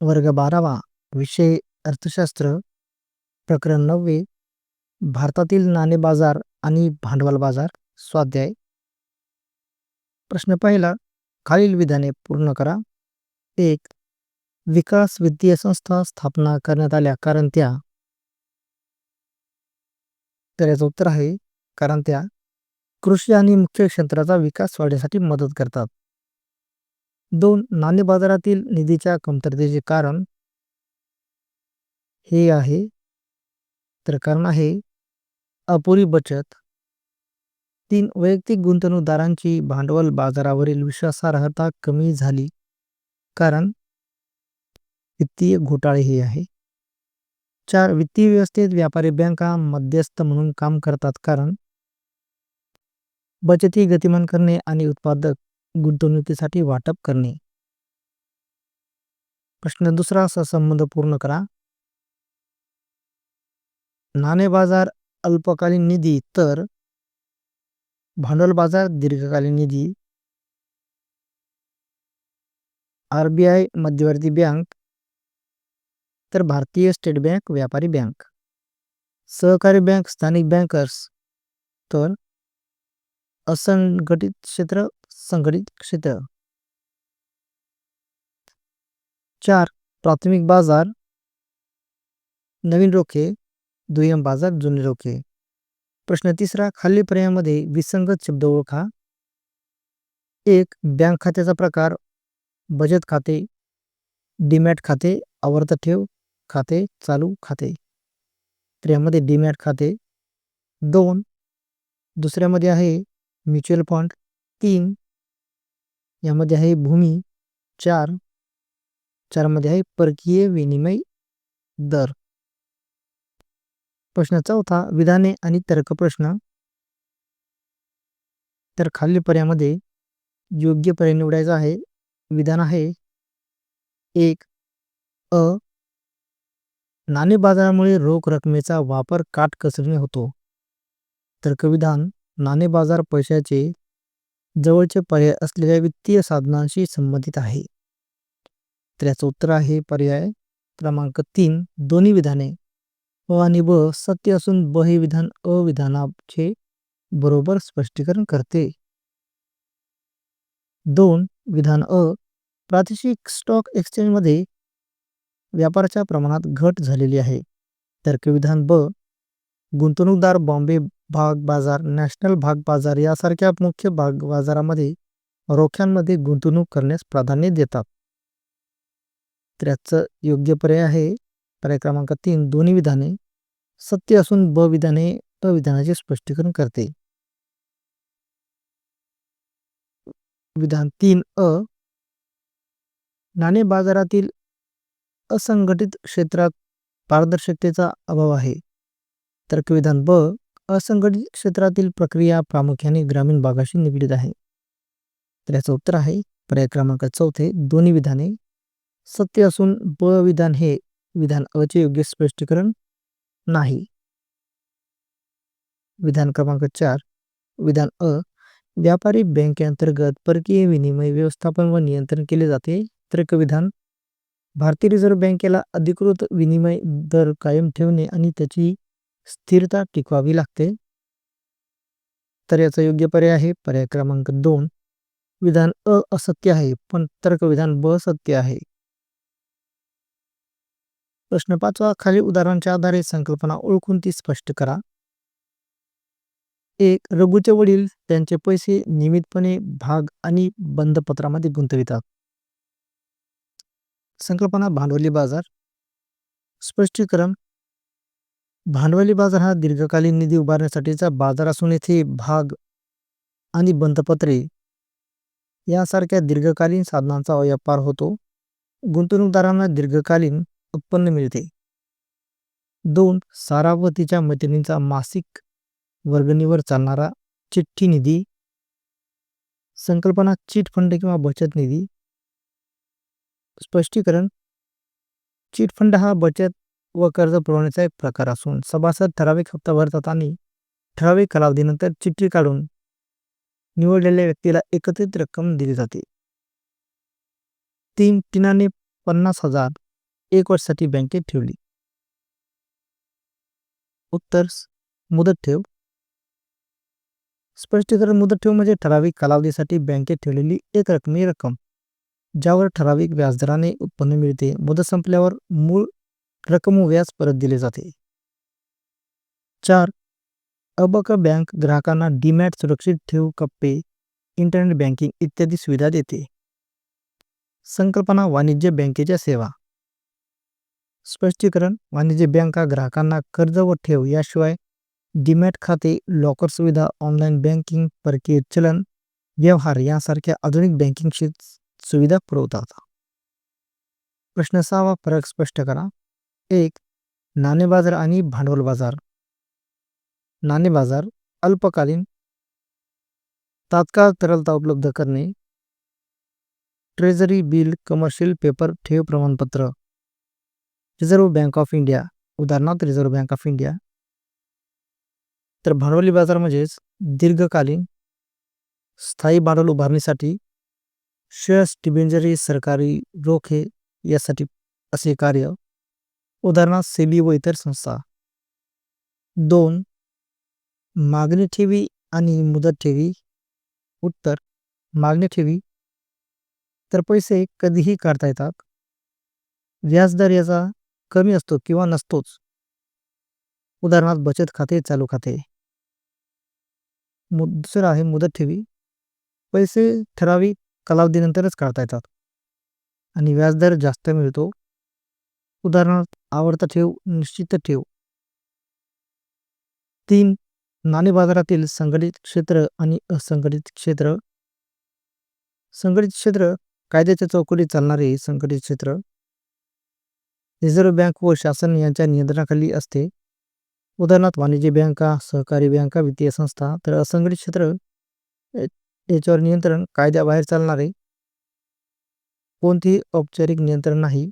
वर्ग बारावा विषय अर्थशास्त्र प्रकरण नववे भारतातील नाणे बाजार आणि भांडवल बाजार स्वाध्याय. प्रश्न पहिला खालील विधाने पूर्ण करा. एक विकास वित्तीय संस्था स्थापना करण्यात आल्या कारण त्या. तर याचं उत्तर आहे कारण त्या. कृषी आणि मुख्य क्षेत्राचा विकास वाढण्यासाठी मदत करतात. दोन नाणे बाजारातील निधीच्या कमतरतेचे कारण हे आहे. तर कारण आहे अपुरी बचत. तीन वैयक्तिक गुंतवणूकदारांची भांडवल बाजारावरील विश्वासार्हता कमी झाली. कारण वित्तीय घोटाळे हे आहे. चार वित्तीय व्यवस्थेत व्यापारी बँका मध्यस्थ म्हणून काम करतात. कारण बचती गतिमान करणे आणि उत्पादक गुंतवणुकीसाठी वाटप करणे. प्रश्न दुसरा असा संबंध पूर्ण करा. नाणे बाजार अल्पकालीन निधी तर भांडवल बाजार दीर्घकालीन निधी. आरबीआय मध्यवर्ती बँक तर भारतीय स्टेट बँक व्यापारी बँक. सहकारी बँक स्थानिक बँकर्स तर असंघटित क्षेत्र संघटित क्षेत्र. चार. प्राथमिक बाजार. नवीन रोखे. दुय्यम बाजार जुने रोखे. प्रश्न तिसरा खालील पर्यायामध्ये विसंगत शब्द ओळखा. एक. बँक खात्याचा प्रकार. बचत खाते. डीमॅट खाते. आवर्त ठेव खाते. चालू खाते. तर यामध्ये डीमॅट खाते. दोन. दुसऱ्यामध्ये आहे म्युच्युअल फंड. तीन. यामध्ये आहे भूमी चार. चारमध्ये आहे परकीय विनिमय दर. प्रश्न चौथा विधाने आणि तर्क प्रश्न तर खालील पर्यायामध्ये योग्य पर्याय निवडायचा आहे. विधान आहे. एक. अ. नाणे बाजारामुळे रोख रकमेचा वापर काटकसरीने होतो. तर्कविधान नाणे बाजार पैशाचे जवळचे पर्याय असलेल्या वित्तीय साधनांशी संबंधित आहे. तर याचं उत्तर आहे पर्याय क्रमांक तीन दोन्ही विधाने. अ आणि ब सत्य असून ब हे विधान विधानाचे बरोबर स्पष्टीकरण करते. दोन विधान अ प्रादेशिक स्टॉक एक्सचेंजमध्ये व्यापाराच्या प्रमाणात घट झालेली आहे. तर्क विधान ब गुंतवणूकदार बॉम्बे भाग बाजार नॅशनल भाग बाजार यासारख्या मुख्य भाग बाजारामध्ये रोख्यांमध्ये गुंतवणूक करण्यास प्राधान्य देतात. तर योग्य पर्याय आहे पर्याय क्रमांक तीन दोन्ही विधाने सत्य असून ब विधाने अविधानाचे स्पष्टीकरण करते. विधान तीन अ. नाणे बाजारातील असंघटित क्षेत्रात पारदर्शकतेचा अभाव आहे. तर्कविधान ब. असंघटित क्षेत्रातील प्रक्रिया प्रामुख्याने ग्रामीण भागाशी निगडीत आहे. तर याचं उत्तर आहे पर्याय क्रमांक चौथे दोन्ही विधाने सत्य असून ब विधान हे विधान अचे योग्य स्पष्टीकरण नाही. विधान क्रमांक चार विधान अ व्यापारी बँकेअंतर्गत परकीय विनिमय व्यवस्थापन व नियंत्रण केले जाते. तर्क विधान भारतीय रिझर्व्ह बँकेला अधिकृत विनिमय दर कायम ठेवणे आणि त्याची स्थिरता टिकवावी लागते. तर याचा योग्य पर्याय आहे पर्याय क्रमांक दोन. विधान अ असत्य आहे पण तर्क विधान ब सत्य आहे. प्रश्न पाचवा खाली उदाहरणाच्या आधारे संकल्पना ओळखून ती स्पष्ट करा. एक रघुचे वडील त्यांचे पैसे नियमितपणे भाग आणि बंधपत्रामध्ये गुंतवितात. संकल्पना भांडवली बाजार. स्पष्टीकरण भांडवली बाजार हा दीर्घकालीन निधी उभारण्यासाठीचा बाजार असून येथे भाग आणि बंदपत्रे यासारख्या दीर्घकालीन साधनांचा व्यापार होतो. गुंतवणूकदारांना दीर्घकालीन उत्पन्न मिळते. दोन सारावतीच्या मैत्रिणींचा मासिक वर्गणीवर चालणारा चिठ्ठी निधी संकल्पना चिट फंड किंवा बचत निधी. स्पष्टीकरण चिट फंड हा बचत व कर्ज पुरवण्याचा एक प्रकार असून सभासद ठराविक हप्ता भरतात आणि ठराविक कालावधीनंतर चिठ्ठी काढून निवडलेल्या व्यक्तीला एकत्रित रक्कम दिली जाते. तीन टीनाने पन्नास हजार एक वर्षासाठी बँकेत ठेवली. उत्तर मुदत ठेव. स्पष्टीकरण मुदत ठेव म्हणजे ठराविक कालावधीसाठी बँकेत ठेवलेली एक रकमी रक्कम ज्यावर ठराविक व्याजदराने उत्पन्न मिळते. मुदत संपल्यावर मूळ रक्कम व्याज परत दिले जाते. चार. अबक बँक ग्राहकांना डीमॅट सुरक्षित ठेव कप्पे इंटरनेट बँकिंग इत्यादी सुविधा देते. संकल्पना वाणिज्य बँकेच्या सेवा. स्पष्टीकरण वाणिज्य बँका ग्राहकांना कर्ज व ठेव याशिवाय डीमॅट खाते लॉकर सुविधा ऑनलाईन बँकिंग परकीय चलन व्यवहार यासारख्या आधुनिक बँकिंग सुविधा पुरवतात. प्रश्न सहावा फरक स्पष्ट करा. एक नाणे बाजार आणि भांडवल बाजार. नाणे बाजार अल्पकालीन तात्काळ तरलता उपलब्ध करणे. ट्रेझरी बिल कमर्शियल पेपर ठेव प्रमाणपत्र. रिझर्व्ह बँक ऑफ इंडिया उदाहरणार्थ रिझर्व्ह बँक ऑफ इंडिया. तर भांडवली बाजार म्हणजेच दीर्घकालीन स्थायी भांडवल उभारणीसाठी शेअर्स डिबेंजरी सरकारी रोखे यासाठी असे कार्य उदाहरणार्थ सेबी व इतर संस्था. दोन मागणी ठेवी आणि मुदत ठेवी. उत्तर मागणी ठेवी. तर पैसे कधीही काढता येतात. व्याजदर याचा कमी असतो किंवा नसतोच. उदाहरणार्थ बचत खाते चालू खाते. दुसरं आहे मुदत ठेवी. पैसे ठराविक कालावधीनंतरच काढता येतात. आणि व्याजदर जास्त मिळतो. उदाहरणार्थ आवडता ठेव निश्चित ठेव. तीन नाणे बाजारातील संघटित क्षेत्र आणि असंघटित क्षेत्र. संघटित क्षेत्र कायद्याच्या चौकटीत चालणारे संघटित क्षेत्र. रिझर्व्ह बँक व शासन यांच्या नियंत्रणाखाली असते. उदाहरणार्थ वाणिज्य बँका सहकारी बँका वित्तीय संस्था तर असंघटित क्षेत्र याच्यावर नियंत्रण कायद्याबाहेर चालणारे. कोणतेही औपचारिक नियंत्रण नाही.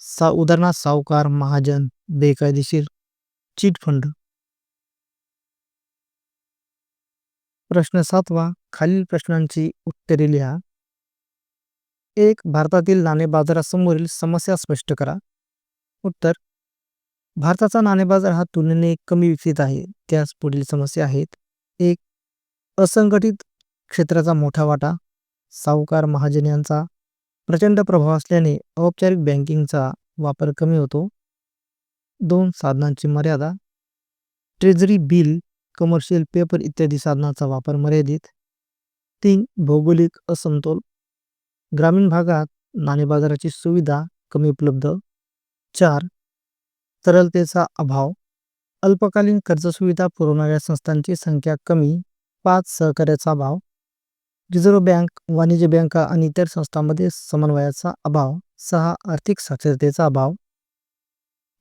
सा उदाहरणार्थ सावकार महाजन बेकायदेशीर चिट फंड. प्रश्न सातवा खालील प्रश्नांची उत्तरे लिहा. एक भारतातील नाणे बाजारासमोरील समस्या स्पष्ट करा. उत्तर भारताचा नाणे बाजार हा तुलनेने कमी विकसित आहे त्यास पुढील समस्या आहेत. एक असंघटित क्षेत्राचा मोठा वाटा. सावकार महाजन यांचा प्रचंड प्रभाव असल्याने औपचारिक बँकिंगचा वापर कमी होतो. दोन साधनांची मर्यादा. ट्रेझरी बिल कमर्शियल पेपर इत्यादी साधनांचा वापर मर्यादित. तीन भौगोलिक असमतोल. ग्रामीण भागात नाणे बाजाराची सुविधा कमी उपलब्ध. चार तरलतेचा अभाव. अल्पकालीन कर्ज सुविधा पुरवणाऱ्या संस्थांची संख्या कमी. पाच सहकार्याचा अभाव. रिझर्व्ह बँक वाणिज्य बँका आणि इतर संस्थांमध्ये समन्वयाचा अभाव सहा आर्थिक साक्षरतेचा अभाव.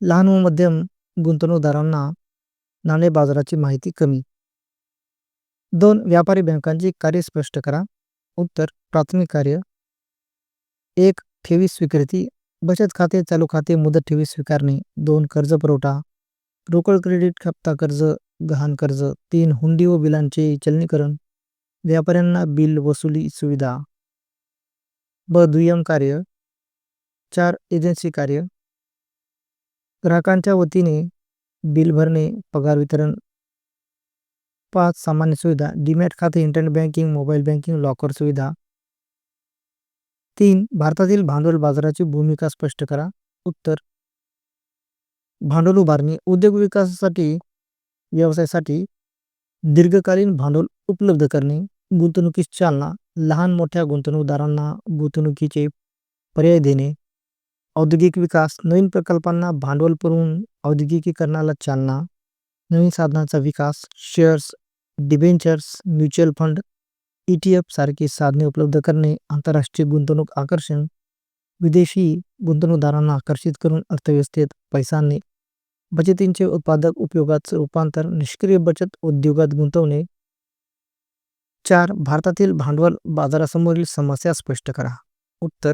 लहान व मध्यम गुंतवणूकदारांना नाणे बाजाराची माहिती कमी. दोन व्यापारी बँकांची कार्य स्पष्ट करा. उत्तर प्राथमिक कार्य. एक ठेवी स्वीकृती. बचत खाते चालू खाते मुदत ठेवी स्वीकारणे. दोन कर्ज पुरवठा. रोकड क्रेडिट हप्ता कर्ज गहाण कर्ज. तीन हुंडी व बिलांचे चलनीकरण. व्यापाऱ्यांना बिल वसुली सुविधा. ब. दुय्यम कार्य. चार. एजन्सी कार्य. ग्राहकांच्या वतीने बिल भरणे पगार वितरण. पाच. सामान्य सुविधा. डीमॅट खाते internet banking mobile banking locker सुविधा. तीन. भारतातील भांडवल बाजाराची भूमिका स्पष्ट करा. उत्तर. भांडवल उभारणी. उद्योग विकासासाठी व्यवसायासाठी दीर्घकालीन भांडवल उपलब्ध करणे गुंतवणुकीस चालना लहान मोठ्या गुंतवणूकदारांना गुंतवणुकीचे पर्याय देणे औद्योगिक विकास नवीन प्रकल्पांना भांडवल पुरवून औद्योगिकीकरणाला चालना नवीन साधनांचा विकास shares debentures mutual fund E T सारखी साधने उपलब्ध करणे आंतरराष्ट्रीय गुंतवणूक आकर्षण विदेशी गुंतवणूकदारांना आकर्षित करून अर्थव्यवस्थेत पैसा आणणे बचतींचे उत्पादक उपयोगात रूपांतर निष्क्रिय बचत उद्योगात गुंतवणे. चार भारतातील भांडवल बाजारासमोरील समस्या स्पष्ट करा. उत्तर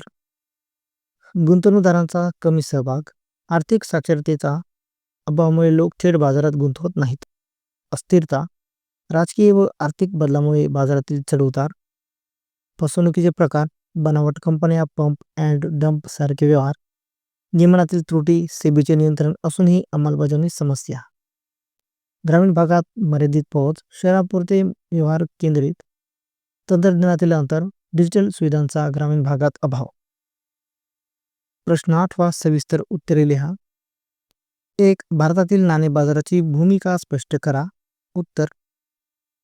गुंतवणूकदारांचा कमी सहभाग आर्थिक साक्षरतेचा अभावामुळे लोक थेट बाजारात गुंतवत नाहीत. अस्थिरता राजकीय व आर्थिक बदलामुळे बाजारातील चढउतार फसवणुकीचे प्रकार बनावट कंपन्या पंप अँड डंप सारखे व्यवहार. नियमनातील त्रुटी सेवेचे नियंत्रण असूनही अंमलबजावणी समस्या. ग्रामीण भागात मर्यादित पोहोच शहरापुरते व्यवहार केंद्रित तंत्रज्ञानातील अंतर डिजिटल सुविधांचा ग्रामीण भागात अभाव. प्रश्न आठवा सविस्तर उत्तरे लिहा. एक भारतातील नाणे बाजाराची भूमिका स्पष्ट करा. उत्तर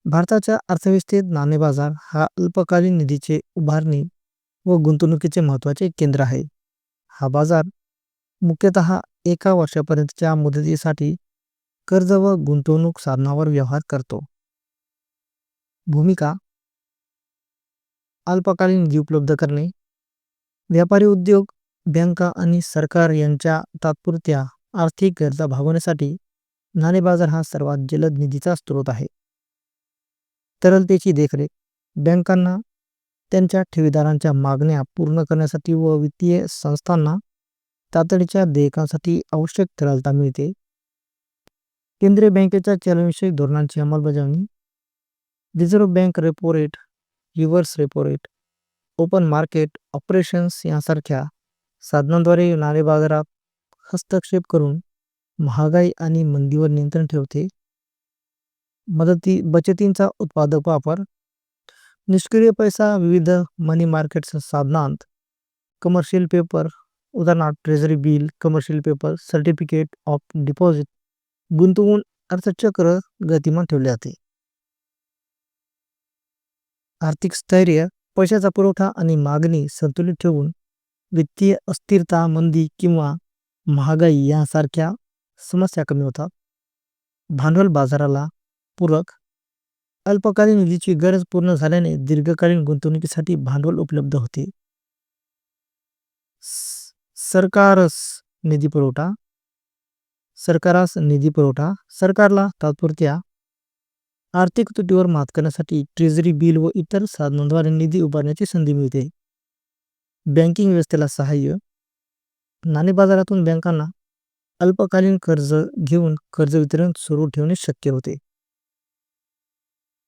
भारताच्या अर्थव्यवस्थेत नाणे बाजार हा अल्पकालीन निधीचे उभारणी व गुंतवणुकीचे महत्त्वाचे केंद्र आहे. हा बाजार मुख्यतः एका वर्षापर्यंतच्या मुदतीसाठी कर्ज व गुंतवणूक साधनांवर व्यवहार करतो. भूमिका अल्पकालीन निधी उपलब्ध करणे व्यापारी उद्योग बँका आणि सरकार यांच्या तात्पुरत्या आर्थिक गरजा भागवण्यासाठी नाणे बाजार हा सर्वात जलद निधीचा स्रोत आहे. तरलतेची देखरेख बँकांना त्यांच्या ठेवीदारांच्या मागण्या पूर्ण करण्यासाठी व वित्तीय संस्थांना तातडीच्या देयकांसाठी आवश्यक तरलता मिळते. केंद्रीय बँकेच्या चलनविषयक धोरणांची अंमलबजावणी. Reserve bank repo rate reverse repo rate open market operations यांसारख्या साधनांद्वारे येणारे बाजारात हस्तक्षेप करून महागाई आणि मंदीवर नियंत्रण ठेवते. मदती बचतींचा उत्पादक वापर. निष्क्रिय पैसा विविध मनी मार्केट साधनांत कमर्शियल पेपर उदाहरणार्थ treasury bill commercial paper certificate of deposit गुंतवून अर्थचक्र गतिमान ठेवले जाते. आर्थिक स्थैर्य पैशाचा पुरवठा आणि मागणी संतुलित ठेवून वित्तीय अस्थिरता मंदी किंवा महागाई यांसारख्या समस्या कमी होतात. भांडवल बाजाराला पूरक अल्पकालीन निधीची गरज पूर्ण झाल्याने दीर्घकालीन गुंतवणुकीसाठी भांडवल उपलब्ध होते. सरकारस निधी पुरवठा. सरकारास निधी पुरवठा. सरकारला तात्पुरत्या आर्थिक तुटीवर मात करण्यासाठी ट्रेझरी बिल व इतर साधनांद्वारे निधी उभारण्याची संधी मिळते. बँकिंग व्यवस्थेला सहाय्य. नाणे बाजारातून बँकांना अल्पकालीन कर्ज घेऊन कर्ज वितरण सुरू ठेवणे शक्य होते.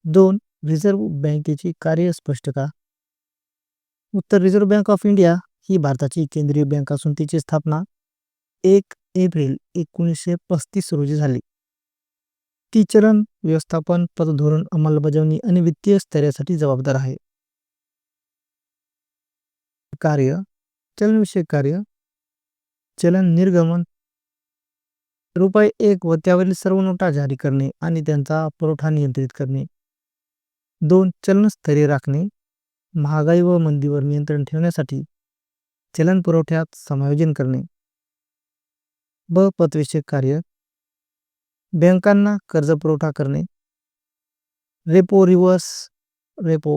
दोन रिझर्व्ह बँकेची कार्य स्पष्ट का उत्तर रिझर्व्ह बँक ऑफ इंडिया ही भारताची केंद्रीय बँक असून तिची स्थापना एक एप्रिल एकोणीसशे पस्तीस रोजी झाली. ती चलन व्यवस्थापन पतधोरण अंमलबजावणी आणि वित्तीय स्थैर्यासाठी जबाबदार आहे. कार्य चलनविषयक कार्य चलन निर्गमन रुपये एक व त्यावरील सर्व नोटा जारी करणे आणि त्यांचा पुरवठा नियंत्रित करणे. दोन चलन स्थैर्य राखणे महागाई व मंदीवर नियंत्रण ठेवण्यासाठी चलन पुरवठ्यात समायोजन करणे. ब. पतविषयक कार्य. बँकांना कर्ज पुरवठा करणे. Repo reverse repo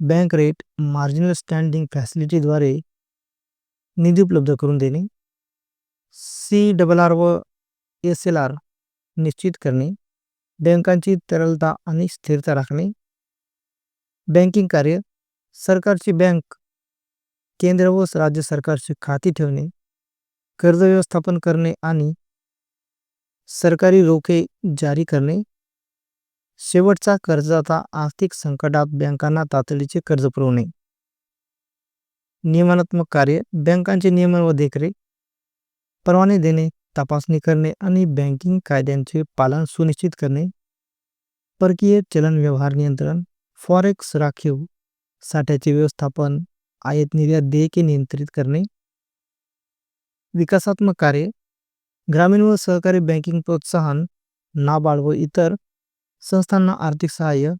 bank rate marginal standing फॅसिलिटीद्वारे निधी उपलब्ध करून देणे. सी. डबल आर व एस एल आर निश्चित करणे. बँकांची तरलता आणि स्थिरता राखणे. बँकिंग कार्य. सरकारची बँक केंद्र व राज्य सरकारची खाती ठेवणे कर्ज व्यवस्थापन करणे आणि सरकारी रोखे जारी करणे शेवटचा कर्जदाता आर्थिक संकटात बँकांना तातडीचे कर्ज पुरवणे. नियमनात्मक कार्य बँकांचे नियमन व देखरेख परवाने देणे तपासणी करणे आणि बँकिंग कायद्यांचे पालन सुनिश्चित करणे परकीय चलन व्यवहार नियंत्रण फॉरेक्स राखीव साठ्याचे व्यवस्थापन आयात निर्यात देयके नियंत्रित करणे. विकासात्मक कार्य. ग्रामीण व सहकारी बँकिंग प्रोत्साहन नाबार्ड व इतर संस्थांना आर्थिक सहाय्य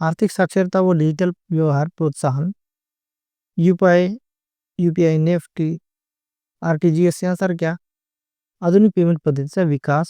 आर्थिक साक्षरता व डिजिटल व्यवहार प्रोत्साहन. U P I U P I NEFT R T G S यांसारख्या आधुनिक पेमेंट पद्धतीचा विकास.